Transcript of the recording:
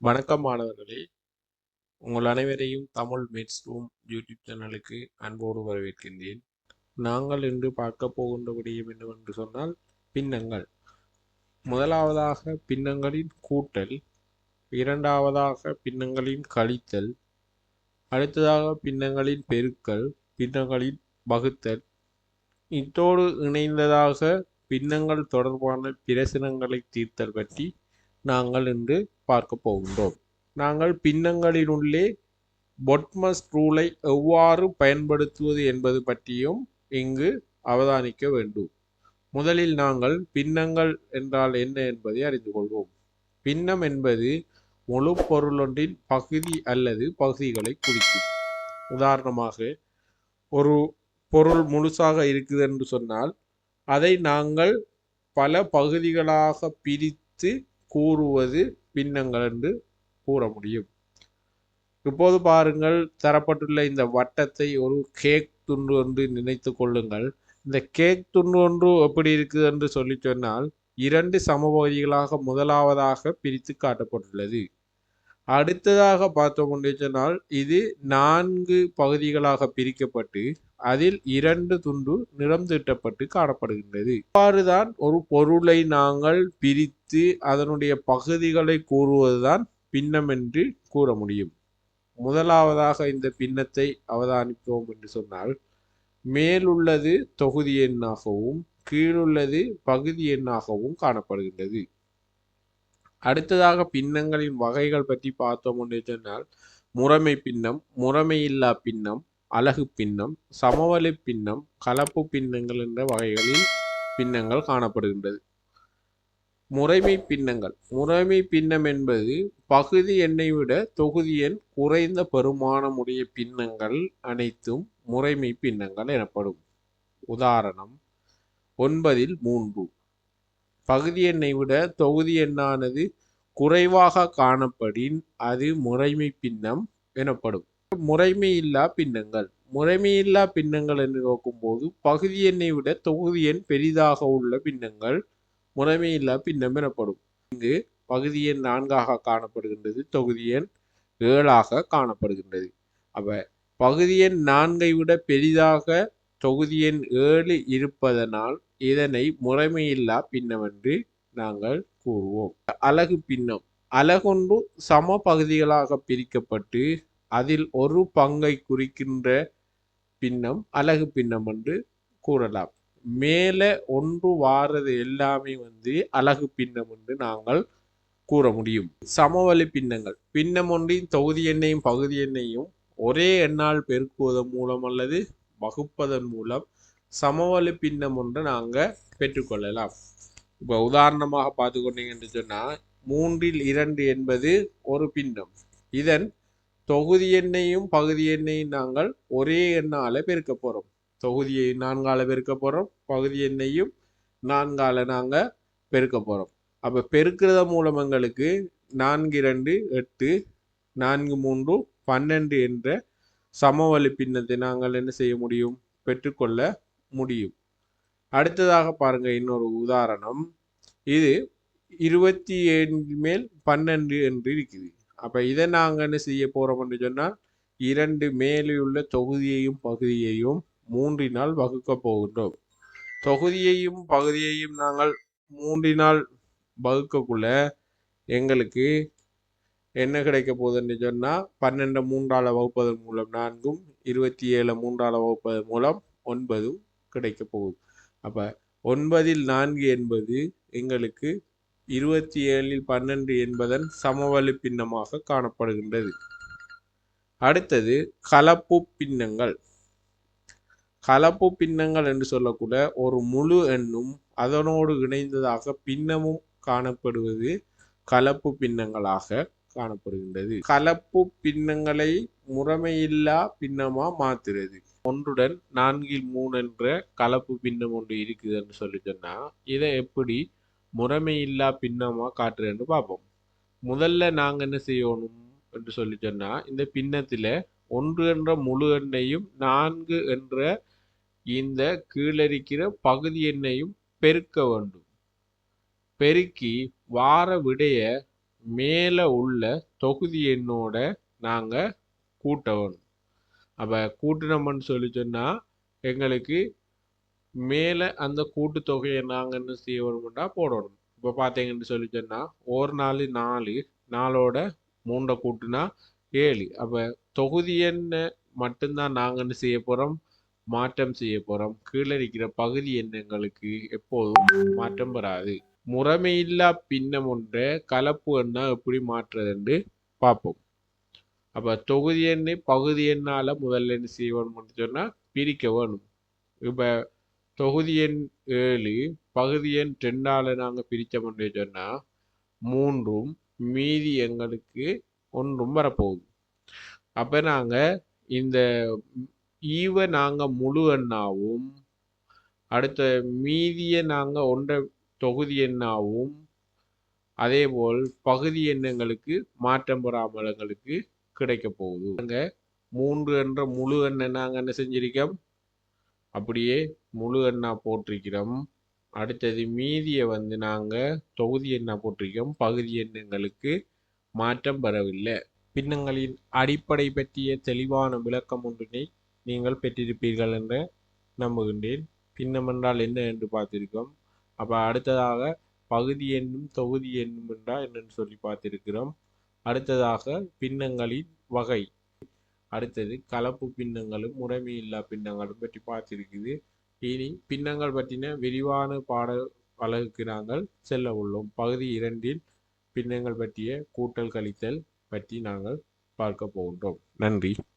வணக்கம் மாணவர்களே. உங்கள் அனைவரையும் தமிழ் மேத்ஸ் ரூம் யூடியூப் சேனலுக்கு அன்போடு வரவேற்கின்றேன். நாங்கள் இன்று பார்க்க போகின்ற விடயம் என்னவென்று சொன்னால் பின்னங்கள். முதலாவதாக பின்னங்களின் கூட்டல் இரண்டாவதாக பின்னங்களின் கழித்தல் அடுத்ததாக பின்னங்களின் பெருக்கல் பின்னங்களின் வகுத்தல். இத்தோடு இணைந்ததாக பின்னங்கள் தொடர்பான பிரசனங்களை தீர்த்தல் பற்றி நாங்கள் இன்று பார்க்க போகின்றோம். நாங்கள் பின்னங்களினுள்ளே பொட்மஸ் ரூலை எவ்வாறு பயன்படுத்துவது என்பது பற்றியும் இங்கு அவதானிக்க வேண்டும். முதலில் நாங்கள் பின்னங்கள் என்றால் என்ன என்பதை அறிந்து கொள்வோம். பின்னம் என்பது முழு பொருளொன்றின் பகுதி அல்லது பகுதிகளை குறிக்கும். உதாரணமாக ஒரு பொருள் முழுசாக இருக்குது என்று சொன்னால் அதை நாங்கள் பல பகுதிகளாக பிரித்து கூறுவது பின்னங்கள் என்று கூற முடியும். இப்போது பாருங்கள் தரப்பட்டுள்ள இந்த வட்டத்தை ஒரு கேக் துண்டு என்று நினைத்து கொள்ளுங்கள். இந்த கேக் துண்டு ஒன்று எப்படி இருக்குது என்று சொல்லி சொன்னால் இரண்டு சமபகுதிகளாக முதலாவதாக பிரித்து காட்டப்பட்டுள்ளது. அடுத்ததாக பார்த்தோம் என்று சொன்னால் இது நான்கு பகுதிகளாக பிரிக்கப்பட்டு அதில் இரண்டு துண்டு நிறம் தீட்டப்பட்டு காணப்படுகின்றது. இவ்வாறுதான் ஒரு பொருளை நாங்கள் பிரித்து அதனுடைய பகுதிகளை கூறுவதுதான் பின்னம் என்று கூற முடியும். முதலாவதாக இந்த பின்னத்தை அவதானிப்போம் என்று சொன்னால் மேலுள்ளது தொகுதி எண்ணாகவும் கீழுள்ளது பகுதி எண்ணாகவும் காணப்படுகின்றது. அடுத்ததாக பின்னங்களின் வகைகள் பற்றி பார்த்தோம் என்று சொன்னால் முறைமை பின்னம் முறைமையில்லா பின்னம் அழகு பின்னம் சமவெளி பின்னம் கலப்பு பின்னங்கள் என்ற வகைகளில் பின்னங்கள் காணப்படுகின்றது. முறைமை பின்னங்கள். முறைமை பின்னம் என்பது பகுதி எண்ணை விட தொகுதி எண் குறைந்த பெருமானமுடைய பின்னங்கள் அனைத்தும் முறைமை பின்னங்கள் எனப்படும். உதாரணம் ஒன்பதில் மூன்று. பகுதி எண்ணை விட தொகுதி எண்ணானது குறைவாக காணப்படின் அது முறைமை பின்னம் எனப்படும். முறைமை இல்லா பின்னங்கள். முறைமையில்லா பின்னங்கள் என்று நோக்கும்போது பகுதி எண்ணை விட தொகுதி எண் பெரிதாக உள்ள பின்னங்கள் முறைமையில்லா பின்னம் எனப்படும். இங்கு பகுதி எண் நான்காக காணப்படுகின்றது தொகுதி எண் ஏழாக காணப்படுகின்றது. அப்ப பகுதி எண் நான்கை விட பெரிதாக தொகுதி எண் ஏழு இருப்பதனால் இதனை முறைமையில்லா பின்னம் என்று நாங்கள் கூறுவோம். அலகு பின்னம். அலகொன்று சம பகுதிகளாக பிரிக்கப்பட்டு அதில் ஒரு பங்கை குறிக்கின்ற பின்னம் அலகு பின்னம் என்று கூறலாம். மேலே ஒன்று வாரது எல்லாமே வந்து அலகு பின்னம் என்று நாங்கள் கூற முடியும். சமவெளி பின்னங்கள். பின்னம் ஒன்றின் தொகுதி எண்ணையும் பகுதி எண்ணையும் ஒரே எண்ணால் பெருக்குவதன் மூலம் அல்லது வகுப்பதன் மூலம் சமவெளி பின்னம் ஒன்று நாங்கள் பெற்றுக்கொள்ளலாம். இப்போ உதாரணமாக பார்த்துக்கொண்டீங்கன்னு சொன்னால் மூன்றில் இரண்டு என்பது ஒரு பின்னம். இதன் தொகுதி எண்ணையும் பகுதி எண்ணையும் நாங்கள் ஒரே எண்ணால பெருக்க போகிறோம் தொகுதியை நான்கால பெருக்க போகிறோம் பகுதி எண்ணையும் நான்கால நாங்கள் பெருக்க போகிறோம் அப்போ பெருக்கிறத மூலம் எங்களுக்கு நான்கு இரண்டு எட்டு நான்கு மூன்று பன்னெண்டு என்ற சமவெளி பின்னத்தை நாங்கள் என்ன செய்ய முடியும்? பெற்றுக்கொள்ள முடியும். அடுத்ததாக பாருங்க இன்னொரு உதாரணம். இது இருபத்தி ஏழு மேல் பன்னெண்டு என்று இருக்குது. அப்போ இதை நாங்கள் என்ன செய்ய போகிறோம் என்று சொன்னால் இரண்டு மேலே உள்ள தொகுதியையும் பகுதியையும் மூன்றினால் வகுக்க போகின்றோம். தொகுதியையும் பகுதியையும் நாங்கள் மூன்றினால் வகுக்கக்குள்ள எங்களுக்கு என்ன கிடைக்க போகுதுன்னு சொன்னால் பன்னெண்டு மூன்றால வகுப்பதன் மூலம் நான்கும் இருபத்தி ஏழு மூன்றால வகுப்பதன் மூலம் ஒன்பதும் கிடைக்க போகுது. அப்போ ஒன்பதில் நான்கு என்பது எங்களுக்கு இருபத்தி ஏழில் பன்னெண்டு என்பதன் சமவெளி பின்னமாக காணப்படுகின்றது. அடுத்தது கலப்பு பின்னங்கள். கலப்பு பின்னங்கள் என்று சொல்லக்கூட ஒரு முழு எண்ணும் அதனோடு இணைந்ததாக பின்னமும் காணப்படுவது கலப்பு பின்னங்களாக காணப்படுகின்றது. கலப்பு பின்னங்களை முறைமையில்லா பின்னமா மாத்துறது. ஒன்றுடன் நான்கில் மூணு என்ற கலப்பு பின்னம் ஒன்று இருக்குதுன்னு சொல்லி சொன்னா இதை எப்படி முறைமையில்லா பின்னமா காட்டுறேன்னு பார்ப்போம். முதல்ல நாங்க என்ன செய்யணும் என்று சொல்லி சொன்னா இந்த பின்னத்துல ஒன்று என்ற முழு எண்ணையும் நான்கு என்ற இந்த கீழறிக்கிற பகுதி எண்ணையும் பெருக்க வேண்டும். பெருக்கி வார விடைய மேலே உள்ள தொகுதி எண்ணோட நாங்கள் கூட்டணும். அப்போ கூட்டினோம்னு சொல்லி சொன்னால் எங்களுக்கு மேலே அந்த கூட்டுத்தொகையை நாங்கள் என்ன செய்ய போடணும். இப்போ பார்த்தீங்கன்னு சொல்லி சொன்னால் ஒரு நாள் நாலு நாளோட மூண்டை கூட்டுனா ஏழு. அப்போ தொகுதி என்ன மட்டும்தான் நாங்கள் என்ன செய்ய போகிறோம் மாற்றம் செய்ய போகிறோம் கீழே இருக்கிற பகுதி எண்ணங்களுக்கு எப்போதும் மாற்றம் வராது. முறைமையில்லா பின்னம் ஒன்றை கலப்பு எண்ணா எப்படி மாற்றுறதுன்னு பார்ப்போம். அப்போ தொகுதி எண்ணு பகுதி எண்ணால் முதல்ல என்ன செய்ய வேணும்னு சொன்னால் பிரிக்க வேணும். இப்போ தொகுதி எண் ஏழு பகுதி எண் ரெண்டால் நாங்கள் பிரித்தோம்னு சொன்னால் மூன்றும் மீதி எங்களுக்கு ஒன்றும் வரப்போகுது. அப்போ நாங்கள் இந்த ஈவை நாங்கள் முழு எண்ணாவும் அடுத்த மீதியை நாங்கள் ஒன்றை தொகுதி எண்ணாகவும் அதேபோல் பகுதி எண்ணங்களுக்கு மாற்றம் பெறாமல் எங்களுக்கு கிடைக்க போகுது. நாங்கள் மூன்று என்ற முழு எண்ணை நாங்கள் என்ன செஞ்சிருக்கோம்? அப்படியே முழு எண்ணா போட்டிருக்கிறோம் அடுத்தது மீதியை வந்து நாங்கள் தொகுதி எண்ணா போட்டிருக்கோம் பகுதி எண்ணங்களுக்கு மாற்றம் பெறவில்லை. பின்னங்களின் அடிப்படை பற்றிய தெளிவான விளக்கம் ஒன்றினை நீங்கள் பெற்றிருப்பீர்கள் என்று நம்புகின்றேன். பின்னம் என்றால் என்ன என்று பார்த்திருக்கோம்? அப்போ அடுத்ததாக பகுதி எண்ணும் தொகுதி எண்ணும் என்றால் என்னன்னு சொல்லி பார்த்திருக்கிறோம். அடுத்ததாக பின்னங்களின் வகை. அடுத்தது கலப்பு பின்னங்களும் முறைமையில்லா பின்னங்களும் பற்றி பார்த்திருக்குது. இனி பின்னங்கள் பற்றின விரிவான பாட அழகுக்கு நாங்கள் செல்ல உள்ளோம். பகுதி இரண்டில் பின்னங்கள் பற்றிய கூட்டல் கழித்தல் பற்றி நாங்கள் பார்க்க போகின்றோம். நன்றி.